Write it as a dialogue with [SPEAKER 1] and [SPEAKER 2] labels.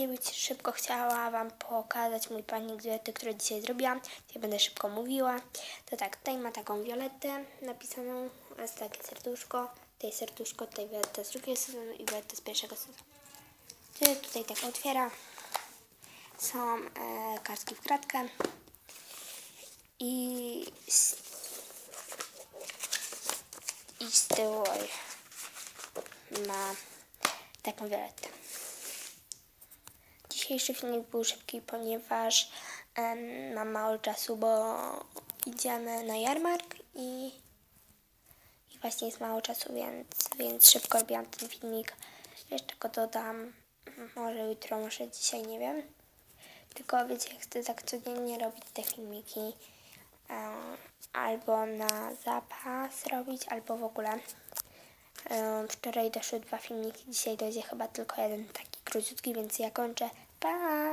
[SPEAKER 1] być szybko chciała Wam pokazać mój panik duety, który dzisiaj zrobiłam. Dzisiaj będę szybko mówiła. To tak, tutaj ma taką violetę napisaną, jest takie serduszko, tutaj serduszko, tutaj violeta z drugiego sezonu i violeta z pierwszego sezonu. Tutaj tak otwiera. Są e, kartki w kratkę. I z, i z tyłu ma taką violetę. Dzisiejszy filmik był szybki, ponieważ em, mam mało czasu, bo idziemy na jarmark i, i właśnie jest mało czasu, więc, więc szybko robiłam ten filmik. Jeszcze go dodam, może jutro, może dzisiaj, nie wiem. Tylko wiecie, chcę tak codziennie robić te filmiki. albo na zapas robić, albo w ogóle. Wczoraj doszły dwa filmiki, dzisiaj dojdzie chyba tylko jeden taki króciutki, więc ja kończę. Bye.